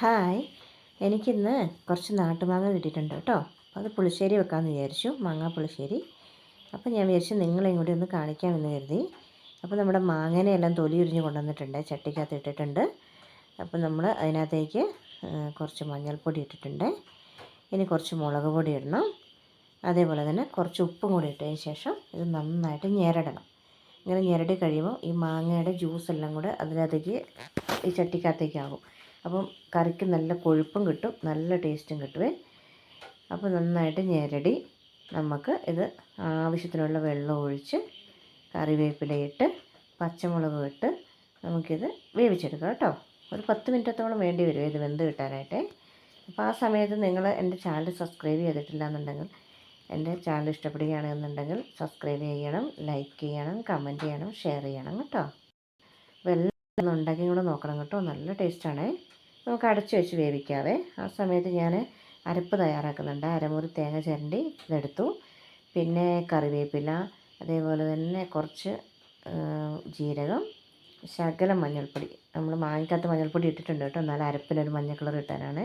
Hi. എനിക്കിന്ന് കുറച്ച് നാട്ടുമാങ്ങ കിട്ടിയിട്ടുണ്ട് കേട്ടോ. അപ്പോൾ അത് പുളിശ്ശേരി വെക്കാമെന്ന് വിചാരിച്ചു. മാങ്ങ പുളിശ്ശേരി. അപ്പോൾ ഞാൻ വിചാരിച്ചു നിങ്ങളെയും കൂടി ഒന്ന് കാണിക്കാമെന്ന് കരുതി. അപ്പോൾ നമ്മുടെ മാങ്ങനെയെല്ലാം തൊലി ഉരിഞ്ഞ് കൊണ്ടുവന്നിട്ടുണ്ട്. ചട്ടിക്കകത്ത് ഇട്ടിട്ടുണ്ട്. അപ്പോൾ നമ്മൾ അതിനകത്തേക്ക് കുറച്ച് മഞ്ഞൾപ്പൊടി ഇട്ടിട്ടുണ്ട്. ഇനി കുറച്ച് മുളക് പൊടി ഇടണം. അതേപോലെ തന്നെ കുറച്ച് ഉപ്പും കൂടി ഇട്ടതിന് ശേഷം ഇത് നന്നായിട്ട് ഞെരടണം. ഇങ്ങനെ ഞെരടി കഴിയുമ്പോൾ ഈ മാങ്ങയുടെ ജ്യൂസ് എല്ലാം കൂടെ അതിനകത്തേക്ക് ഈ ചട്ടിക്കകത്തേക്കാകും അപ്പം കറിക്ക് നല്ല കൊഴുപ്പും കിട്ടും നല്ല ടേസ്റ്റും കിട്ടുമേ അപ്പോൾ നന്നായിട്ട് ഞെരടി നമുക്ക് ഇത് ആവശ്യത്തിനുള്ള വെള്ളം ഒഴിച്ച് കറിവേപ്പിലയിട്ട് പച്ചമുളക് ഇട്ട് നമുക്കിത് വേവിച്ചെടുക്കാം കേട്ടോ. ഒരു പത്ത് മിനിറ്റത്തോളം വേണ്ടി വരും ഇത് വെന്ത് കിട്ടാനായിട്ട്. അപ്പോൾ ആ സമയത്ത് നിങ്ങൾ എന്റെ ചാനൽ സബ്സ്ക്രൈബ് ചെയ്തിട്ടില്ല എന്നുണ്ടെങ്കിൽ എന്റെ ചാനൽ ഇഷ്ടപ്പെടുകയാണെന്നുണ്ടെങ്കിൽ സബ്സ്ക്രൈബ് ചെയ്യണം ലൈക്ക് ചെയ്യണം കമന്റ് ചെയ്യണം ഷെയർ ചെയ്യണം കേട്ടോ. അപ്പോൾ എല്ലാം ഉണ്ടാക്കി കൂടെ നോക്കണം കേട്ടോ. നല്ല ടേസ്റ്റാണേ നമുക്ക് അടച്ചു വെച്ച് വേവിക്കാവേ. ആ സമയത്ത് ഞാൻ അരപ്പ് തയ്യാറാക്കുന്നുണ്ട്. അരമുറി തേങ്ങ ചിരണ്ടി ഇതെടുത്തു. പിന്നെ കറിവേപ്പില അതേപോലെ തന്നെ കുറച്ച് ജീരകം ശകലം മഞ്ഞൾപ്പൊടി. നമ്മൾ മാങ്ങിക്കകത്ത് മഞ്ഞൾപ്പൊടി ഇട്ടിട്ടുണ്ട് കേട്ടോ. എന്നാൽ അരപ്പിനൊരു മഞ്ഞ കളർ ഇട്ടാനാണ്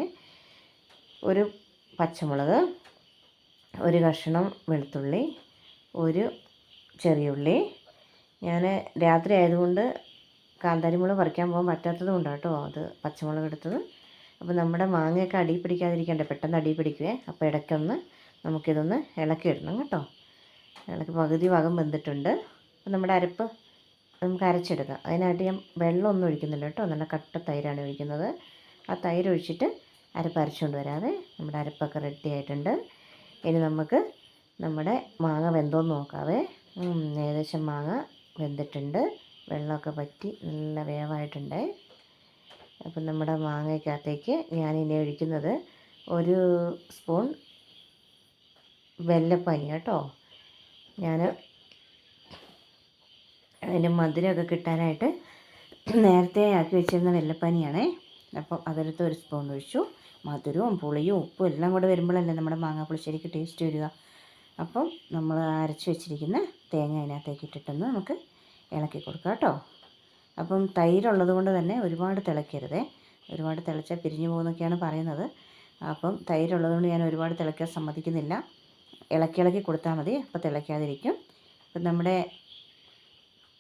ഒരു പച്ചമുളക് ഒരു കഷ്ണം വെളുത്തുള്ളി ഒരു ചെറിയുള്ളി ഞാൻ രാത്രി ആയതുകൊണ്ട് കാന്താരിമുളക് പറിക്കാൻ പോകാൻ പറ്റാത്തത് കൊണ്ടാണ് കേട്ടോ അത് പച്ചമുളക് എടുത്തത്. അപ്പോൾ നമ്മുടെ മാങ്ങയൊക്കെ അടി പിടിക്കാതിരിക്കണ്ടേ? പെട്ടെന്ന് അടി പിടിക്കുവേ. അപ്പോൾ ഇടയ്ക്കൊന്ന് നമുക്കിതൊന്ന് ഇളക്കി ഇടണം കേട്ടോ. ഇളക്കി പകുതി ഭാഗം വെന്തിട്ടുണ്ട്. അപ്പോൾ നമ്മുടെ അരപ്പ് നമുക്ക് അരച്ചെടുക്കാം. അതിനായിട്ട് ഞാൻ വെള്ളമൊന്നും ഒഴിക്കുന്നില്ല കേട്ടോ. നല്ല കട്ട തൈരാണ് ഒഴിക്കുന്നത്. ആ തൈര് ഒഴിച്ചിട്ട് അരപ്പ് അരച്ചുകൊണ്ട് വരാതെ നമ്മുടെ അരപ്പൊക്കെ റെഡി ആയിട്ടുണ്ട്. ഇനി നമുക്ക് നമ്മുടെ മാങ്ങ വെന്തോന്ന് നോക്കാവേ. ഏകദേശം മാങ്ങ വെന്തിട്ടുണ്ട്. വെള്ളമൊക്കെ പറ്റി നല്ല വേവായിട്ടുണ്ട്. അപ്പം നമ്മുടെ മാങ്ങയ്ക്കകത്തേക്ക് ഞാനിനി ഒഴിക്കുന്നത് ഒരു സ്പൂൺ വെല്ലപ്പനി കേട്ടോ. ഞാൻ അതിന്റെ മധുരമൊക്കെ കിട്ടാനായിട്ട് നേരത്തെ ആക്കി വെച്ചിരുന്ന വെല്ലപ്പനിയാണേ. അപ്പം അതെടുത്ത് ഒരു സ്പൂൺ ഒഴിച്ചു. മധുരവും പുളിയും ഉപ്പും എല്ലാം കൂടെ വരുമ്പോഴല്ലേ നമ്മുടെ മാങ്ങ പുളിശ്ശേരിക്ക് ടേസ്റ്റ് വരിക. അപ്പം നമ്മൾ അരച്ച് വെച്ചിരിക്കുന്ന തേങ്ങ അതിനകത്തേക്ക് ഇട്ടിട്ടൊന്ന് നമുക്ക് ഇളക്കി കൊടുക്കുക കേട്ടോ. അപ്പം തൈരുള്ളത് കൊണ്ട് തന്നെ ഒരുപാട് തിളയ്ക്കരുതേ. ഒരുപാട് തിളച്ചാൽ പിരിഞ്ഞു പോകുന്നൊക്കെയാണ് പറയുന്നത്. അപ്പം തൈരുള്ളത് കൊണ്ട് ഞാൻ ഒരുപാട് തിളയ്ക്കാൻ സമ്മതിക്കുന്നില്ല. ഇളക്കി ഇളക്കി കൊടുത്താൽ മതി. അപ്പോൾ തിളയ്ക്കാതിരിക്കും. അപ്പം നമ്മുടെ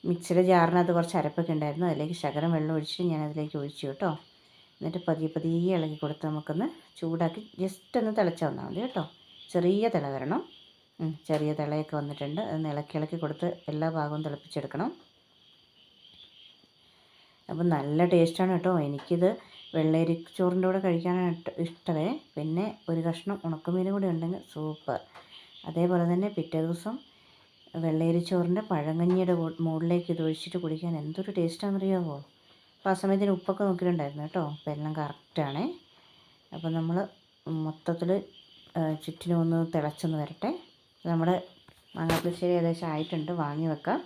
മിക്സിയുടെ ജാറിനകത്ത് കുറച്ച് അരപ്പൊക്കെ ഉണ്ടായിരുന്നു. അതിലേക്ക് ശകരം വെള്ളം ഒഴിച്ച് ഞാൻ അതിലേക്ക് ഒഴിച്ചു കേട്ടോ. എന്നിട്ട് പതിയെ പതിയെ ഇളക്കി കൊടുത്ത് നമുക്കൊന്ന് ചൂടാക്കി ജസ്റ്റ് ഒന്ന് തിളച്ചാൽ മതി കേട്ടോ. ചെറിയ തിള വരണം. ചെറിയ തിളയൊക്കെ വന്നിട്ടുണ്ട്. അത് ഇളക്കി ഇളക്കി കൊടുത്ത് എല്ലാ ഭാഗവും തിളപ്പിച്ചെടുക്കണം. അപ്പം നല്ല ടേസ്റ്റാണ് കേട്ടോ. എനിക്കിത് വെള്ളരി ചോറിന്റെ കൂടെ കഴിക്കാനാണ് ഇഷ്ടമേ. പിന്നെ ഒരു കഷ്ണം ഉണക്കുമീനും കൂടി ഉണ്ടെങ്കിൽ സൂപ്പർ. അതേപോലെ തന്നെ പിറ്റേ ദിവസം വെള്ളരി ചോറിന്റെ പഴങ്കഞ്ഞിയുടെ മുകളിലേക്ക് ഇത് ഒഴിച്ചിട്ട് കുടിക്കാൻ എന്തൊരു ടേസ്റ്റാണെന്നറിയാമോ അപ്പോൾ ആ സമയത്തിന് ഉപ്പൊക്കെ നോക്കിയിട്ടുണ്ടായിരുന്നു കേട്ടോ. അപ്പോൾ എല്ലാം കറക്റ്റാണേ. അപ്പം നമ്മൾ മൊത്തത്തിൽ ചുറ്റിനും ഒന്ന് തിളച്ചൊന്ന് വരട്ടെ. നമ്മുടെ മാങ്ങാപ്പുളിശ്ശേരി ഏകദേശം ആയിട്ടുണ്ട്. വാങ്ങി വെക്കാം.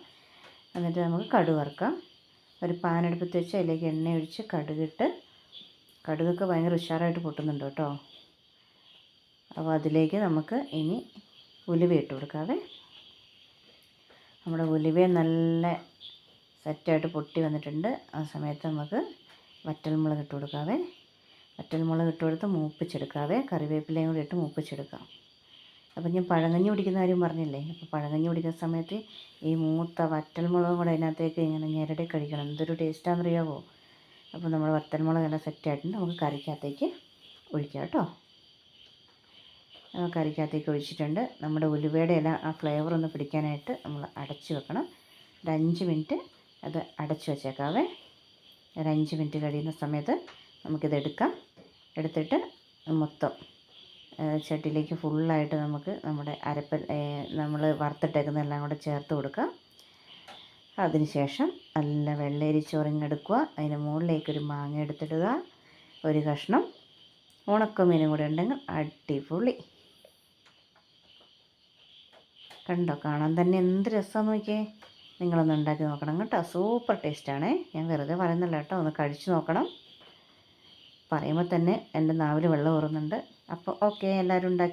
എന്നിട്ട് നമുക്ക് കടുക് വറുക്കാം. ഒരു പാനെടുപ്പത്ത് വെച്ച് അതിലേക്ക് എണ്ണ ഒഴിച്ച് കടുകിട്ട് കടുകൊക്കെ ഭയങ്കര ഉഷാറായിട്ട് പൊട്ടുന്നുണ്ട് കേട്ടോ. അപ്പോൾ അതിലേക്ക് നമുക്ക് ഇനി ഉലുവ ഇട്ട് കൊടുക്കാവേ. നമ്മുടെ ഉലുവ നല്ല സെറ്റായിട്ട് പൊട്ടി വന്നിട്ടുണ്ട്. ആ സമയത്ത് നമുക്ക് വറ്റൽമുളക് ഇട്ട് കൊടുക്കാതെ വറ്റൽമുളക് ഇട്ട് കൊടുത്ത് മൂപ്പിച്ചെടുക്കാതെ കറിവേപ്പിലയും കൂടി ഇട്ട് മൂപ്പിച്ചെടുക്കാം. അപ്പം ഞാൻ പഴങ്കഞ്ഞി കുടിക്കുന്ന കാര്യം പറഞ്ഞില്ലേ? അപ്പോൾ പഴങ്കഞ്ഞി കുടിക്കുന്ന സമയത്ത് ഈ മൂത്ത വറ്റൽമുളകും കൂടെ അതിനകത്തേക്ക് ഇങ്ങനെ ഞെരടി കഴിക്കണം. എന്തൊരു ടേസ്റ്റാണെന്നറിയാവോ അപ്പോൾ നമ്മൾ വറ്റൽമുളക് എല്ലാം സെറ്റായിട്ടുണ്ട് നമുക്ക് കറിക്കകത്തേക്ക് ഒഴിക്കാം കേട്ടോ. കറിക്കകത്തേക്ക് ഒഴിച്ചിട്ടുണ്ട്. നമ്മുടെ ഉലുവയുടെ ഇല ആ ഫ്ലേവർ ഒന്ന് പിടിക്കാനായിട്ട് നമ്മൾ അടച്ച് വെക്കണം. ഒരു അഞ്ച് മിനിറ്റ് അത് അടച്ച് വെച്ചേക്കാവേ. ഒരു അഞ്ച് മിനിറ്റ് കഴിയുന്ന സമയത്ത് നമുക്കിത് എടുക്കാം. എടുത്തിട്ട് മൊത്തം ചട്ടിയിലേക്ക് ഫുള്ളായിട്ട് നമുക്ക് നമ്മുടെ അരപ്പ് നമ്മൾ വറുത്തിട്ടേക്കുന്ന എല്ലാം കൂടെ ചേർത്ത് കൊടുക്കാം അതിനുശേഷം നല്ല വെള്ളരി ചൊറിഞ്ഞെടുക്കുക അതിന് മുകളിലേക്ക് ഒരു മാങ്ങ എടുത്തിടുക. ഒരു കഷ്ണം ഉണക്കമീനും കൂടെ ഉണ്ടെങ്കിൽ അടിപൊളി. കണ്ടോ? കാണാൻ തന്നെ എന്ത് രസമാണെന്ന് നോക്കിയേ. നിങ്ങളൊന്ന് ഉണ്ടാക്കി നോക്കണം കേട്ടോ. സൂപ്പർ ടേസ്റ്റാണേ ഞാൻ വെറുതെ പറയുന്നില്ല കേട്ടോ. ഒന്ന് കഴിച്ചു നോക്കണം. പറയുമ്പോൾ തന്നെ എന്റെ നാവിൽ വെള്ളം ഊറുന്നുണ്ട്. അപ്പോൾ ഓക്കെ എല്ലാവരും ഉണ്ടാക്കി